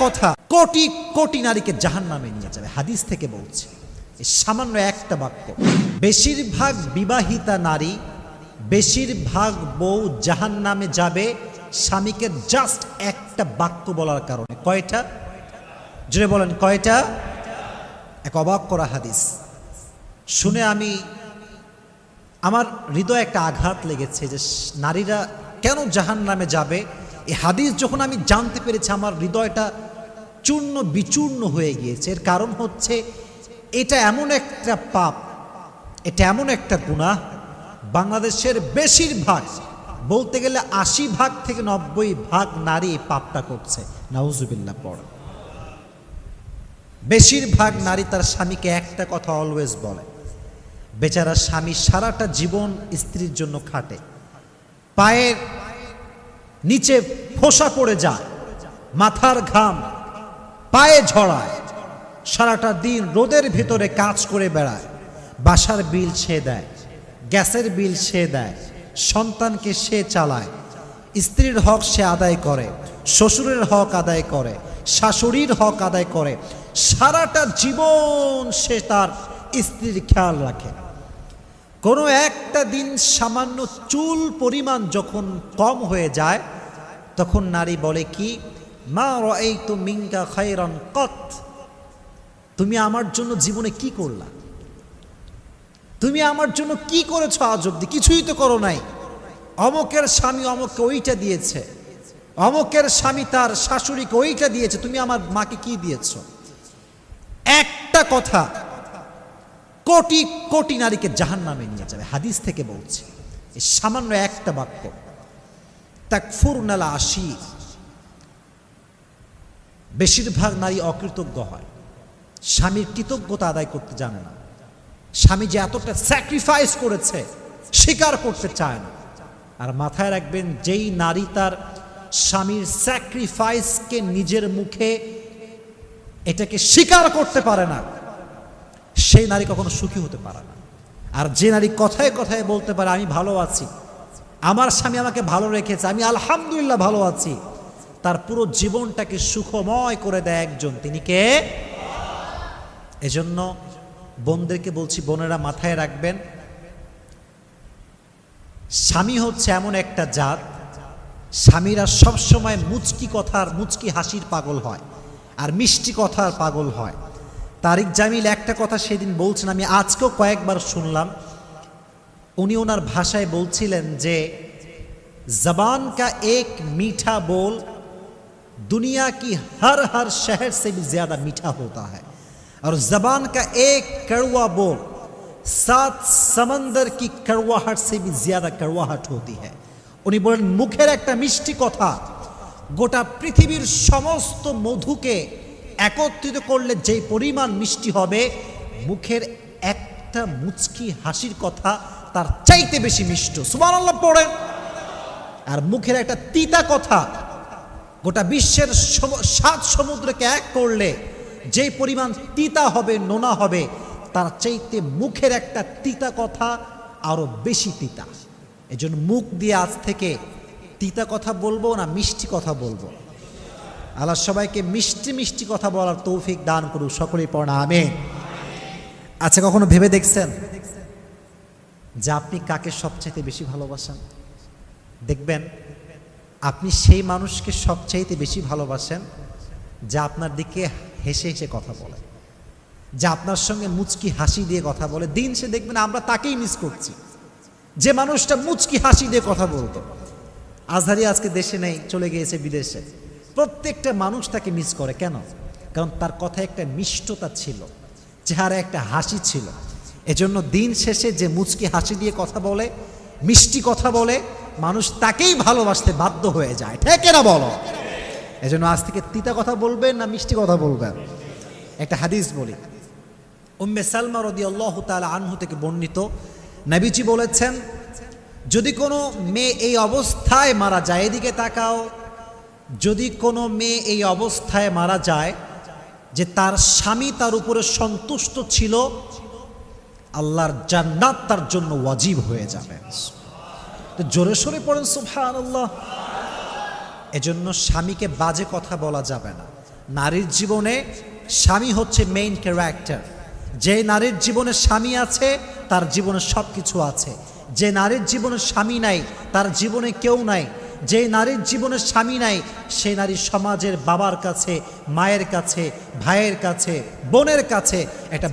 কথা। কোটি কোটি নারীকে জাহান নামে নিয়ে যাবে। হাদিস থেকে বলছে সামান্য একটা বাক্য, বেশিরভাগ বিবাহিতা নারী, বেশিরভাগ বউ জাহান নামে যাবে স্বামীকে জাস্ট একটা বাক্য বলার কারণে। কয়টা? জুড়ে বলেন, কয়টা? এক অবাক করা হাদিস। শুনে আমি, আমার হৃদয়ে একটা আঘাত লেগেছে যে নারীরা কেন জাহান নামে যাবে? এই হাদিস যখন আমি জানতে পেরেছি, আমার হৃদয়টা চূর্ণ বিচূর্ণ হয়ে গিয়েছে। এর কারণ হচ্ছে, এটা এমন একটা পাপ, এটা এমন একটা গুণা বাংলাদেশের বেশিরভাগ, বলতে গেলে আশি ভাগ থেকে নব্বই ভাগ নারী পাপটা করছে। নাউজুবিল্লাহ, পড়। বেশিরভাগ নারী তার স্বামীকে একটা কথা অলওয়েজ বলে বেচারা স্বামী সারাটা জীবন স্ত্রীর জন্য খাটে। পায়ের নিচে ফোসা পড়ে যায়, মাথার ঘাম পায়ে ঝড়ায়, সারাটা দিন রোদের ভিতরে কাজ করে বেড়ায়, বাসার বিল সে দেয়, গ্যাসের বিল সে দেয়, সন্তানকে সে চালায়, স্ত্রীর হক সে আদায় করে, শ্বশুরের হক আদায় করে, শাশুড়ির হক আদায় করে, সারাটা জীবন সে তার স্ত্রীর খেয়াল রাখে। কোনো একটা দিন সামান্য চুল পরিমাণ যখন কম হয়ে যায়, তখন নারী বলে কি মা এই তো মিঙ্কা খাইরন কত? তুমি আমার জন্য জীবনে কি করলা? তুমি আমার জন্য কি করেছ আজ অব্দি কিছুই তো করো নাই। অমকের স্বামী অমককে ওইটা দিয়েছে। অমকের স্বামী তার শাশুড়িকে ওইটা দিয়েছে। তুমি আমার মাকে কি দিয়েছ? একটা কথা, কোটি কোটি নারীকে জাহান নামে নিয়ে যাবে। হাদিস থেকে বলছে সামান্য একটা বাক্য তাকফুর নালা আশি বেশিরভাগ নারী অকৃতজ্ঞ হয়। স্বামীর কৃতজ্ঞতা আদায় করতে জানে না। স্বামী যে এতটা স্যাক্রিফাইস করেছে, স্বীকার করতে চায় না। আর মাথায় রাখবেন, যেই নারী তার স্বামীর স্যাক্রিফাইসকে নিজের মুখে এটাকে স্বীকার করতে পারে না, সেই নারী কখনো সুখী হতে পারে না। আর যে নারী কথায় কথায় বলতে পারে, আমি ভালো আছি। আমার স্বামী আমাকে ভালো রেখেছে, আমি আলহামদুলিল্লাহ ভালো আছি। তার পুরো জীবনটাকে সুখময় করে দেয় একজন। তিনি কে? এজন্য বোনদেরকে বলছি, বোনেরা মাথায় রাখবেন, স্বামী হচ্ছে এমন একটা জাত, স্বামীরা সবসময় মুচকি কথার, মুচকি হাসির পাগল হয় আর মিষ্টি কথার পাগল হয়। তারিক জামিল একটা কথা সেদিন বলছেন, আমি আজকেও কয়েকবার শুনলাম। উনি ওনার ভাষায় বলছিলেন যে, জবান কা এক মিঠা বোল दुनिया की हर हर शहर से भी ज्यादा मीठा होता है और जबान का एक कड़वा बोल सात समंदर की कड़वाहट से भी ज्यादा कड़वाहट होती है উনি বলেন মুখের একটা মিষ্টি কথা গোটা পৃথিবীর সমস্ত মধুকে একত্রিত করলে যে পরিমাণ মিষ্টি হবে মুখের একটা মুচকি হাসির কথা তার চাইতে বেশি মিষ্ট সুমান আল্লাহ পড়েন আর মুখের একটা তিতা কথা গোটা বিশ্বের সাত সমুদ্রকে এক করলে যে পরিমাণ তিতা হবে, নোনা হবে, তার চাইতে মুখের একটা তিতা কথা আরও বেশি তিতা। এজন্য মুখ দিয়ে আজ থেকে তিতা কথা বলব না মিষ্টি কথা বলব। আল্লাহ সবাইকে মিষ্টি মিষ্টি কথা বলার তৌফিক দান করুক, সকলেই পড়া, আমেন। আচ্ছা কখনো ভেবে দেখছেন যে আপনি কাকে সবচাইতে বেশি ভালোবাসেন? দেখবেন আপনি সেই মানুষকে সবচাইতে বেশি ভালোবাসেন যা আপনার দিকে হেসে হেসে কথা বলে, যা আপনার সঙ্গে মুচকি হাসি দিয়ে কথা বলে। দিন সে দেখবেন আমরা তাকেই মিস করছি। যে মানুষটা মুচকি হাসি দিয়ে কথা বলতো। আজহারি আজকে দেশে নেই, চলে গিয়েছে বিদেশে। প্রত্যেকটা মানুষ তাকে মিস করে। কেন? কারণ তার কথায় একটা মিষ্টতা ছিল চেহারা একটা হাসি ছিল। এজন্য দিন শেষে যে মুচকি হাসি দিয়ে কথা বলে, মিষ্টি কথা বলে মানুষ তাকেই ভালোবাসতে বাধ্য হয়ে যায়। ঠিক না বলো? এজন্য আজ থেকে তিতা কথা বলবেন না মিষ্টি কথা বলবেন একটা হাদিস বলি। উম্মে সালমা রদি আল্লাহ তালা আনহু থেকে বর্ণিত, নবীজি বলেছেন, যদি কোনো মেয়ে এই অবস্থায় মারা যায়, এদিকে তাকাও। যদি কোনো মেয়ে এই অবস্থায় মারা যায়, যে তার স্বামী তার উপরে সন্তুষ্ট ছিল, আল্লাহর জান্নাত তার জন্য ওয়াজিব হয়ে যাবে। জোরে সোরে পড়েন সুবহান আল্লাহ এজন্য স্বামীকে বাজে কথা বলা যাবে না। নারীর জীবনে স্বামী হচ্ছে মেইন ক্যারেক্টার যে নারীর জীবনে স্বামী আছে, তার জীবনে সব কিছু আছে। যে নারীর জীবনে স্বামী নাই, তার জীবনে কেউ নাই। যে নারীর জীবনে স্বামী নাই, সে নারী সমাজের বাবার কাছে, মায়ের কাছে, ভাইয়ের কাছে, বোনের কাছে। এটা